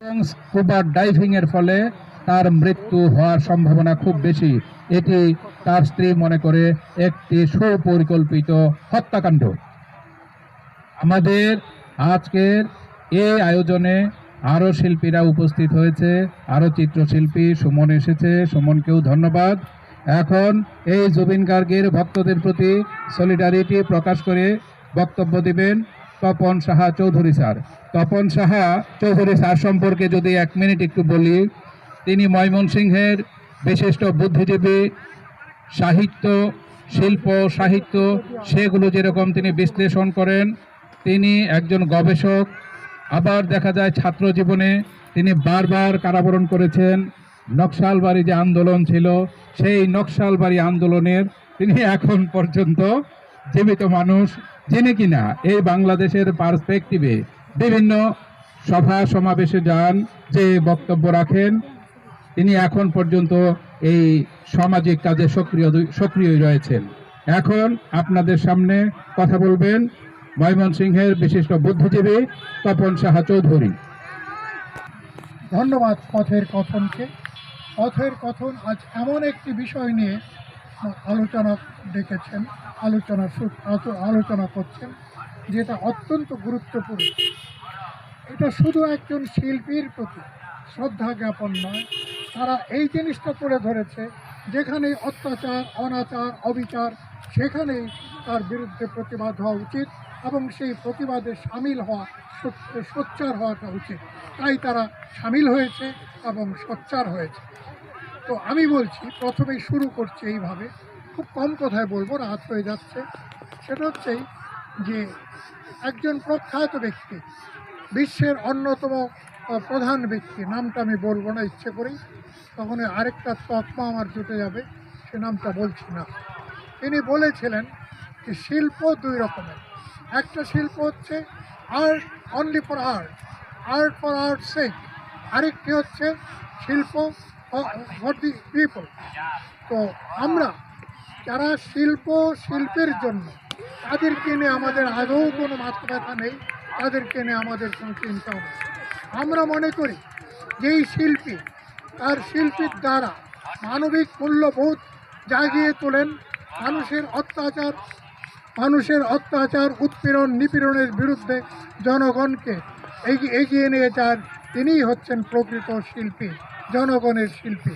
এবং scuba diving এর ফলে তার মৃত্যু হওয়ার সম্ভাবনা খুব বেশি। এটি তার স্ত্রী মনে করে একটি সুপরিকল্পিত হত্যাকাণ্ড। আমাদের আজকের এই আয়োজনে আরও শিল্পীরা উপস্থিত হয়েছে। আরও চিত্রশিল্পী সুমন এসেছে। সুমনকেও ধন্যবাদ। এখন এই জুবিন গার্গের ভক্তদের প্রতি সলিডারিটি প্রকাশ করে বক্তব্য দিবেন তপন সাহা চৌধুরী স্যার। তপন সাহা চৌধুরী স্যার সম্পর্কে যদি এক মিনিট একটু বলি, তিনি ময়মনসিংহের বিশিষ্ট বুদ্ধিজীবী, সাহিত্য, শিল্প, সাহিত্য, সেগুলো যেরকম তিনি বিশ্লেষণ করেন, তিনি একজন গবেষক। আবার দেখা যায় ছাত্র জীবনে তিনি বারবার কারাবরণ করেছেন। নকশালবাড়ি যে আন্দোলন ছিল, সেই নকশালবাড়ি আন্দোলনের তিনি এখন পর্যন্ত জীবিত মানুষ, যিনি কিনা এই বাংলাদেশের পার্সপেক্টিভে বিভিন্ন সভা সমাবেশে যান, যে বক্তব্য রাখেন, তিনি এখন পর্যন্ত এই সামাজিক কাজে সক্রিয় সক্রিয় রয়েছেন। এখন আপনাদের সামনে কথা বলবেন ময়মনসিংহের বিশিষ্ট বুদ্ধিজীবী তপন সাহা চৌধুরী। ধন্যবাদ পথের কথনকে। পথের কথন আজ এমন একটি বিষয় নিয়ে আলোচনা ডেকেছেন, আলোচনা আলোচনা করছেন, যেটা অত্যন্ত গুরুত্বপূর্ণ। এটা শুধু একজন শিল্পীর প্রতি শ্রদ্ধা জ্ঞাপন নয়, তারা এই জিনিসটা তুলে ধরেছে যেখানে অত্যাচার, অনাচার, অবিচার, সেখানেই তার বিরুদ্ধে প্রতিবাদ হওয়া উচিত এবং সেই প্রতিবাদে সামিল হওয়া সোচ্চার হওয়াটা উচিত। তাই তারা সামিল হয়েছে এবং সোচ্চার হয়েছে। তো আমি বলছি, প্রথমেই শুরু করছি এইভাবে। খুব কম কথায় বলব, রাত হয়ে যাচ্ছে। সেটা হচ্ছে যে একজন প্রখ্যাত ব্যক্তি, বিশ্বের অন্যতম প্রধান ব্যক্তি, নামটা আমি বলব না, ইচ্ছে করেই। তখন আরেকটা তকমা আমার জুটে যাবে, সে নামটা বলছি না। তিনি বলেছিলেন যে শিল্প দুই রকমের। একটা শিল্প হচ্ছে art only for art art for art sake আরেকটি হচ্ছে শিল্প ফর দি পিপল তো আমরা যারা শিল্প, শিল্পের জন্য, তাদেরকে নিয়ে আমাদের আদৌ কোনো মাথা ব্যথা নেই, তাদেরকে নিয়ে আমাদের কোনো চিন্তাও নেই। আমরা মনে করি যেই শিল্পী, তার শিল্পীর দ্বারা মানবিক মূল্যবোধ জাগিয়ে তোলেন, মানুষের অত্যাচার মানুষের অত্যাচার, উৎপীড়ন, নিপীড়নের বিরুদ্ধে জনগণকে এগিয়ে নিয়ে যান, তিনিই হচ্ছেন প্রকৃত শিল্পী। জনগণের শিল্পী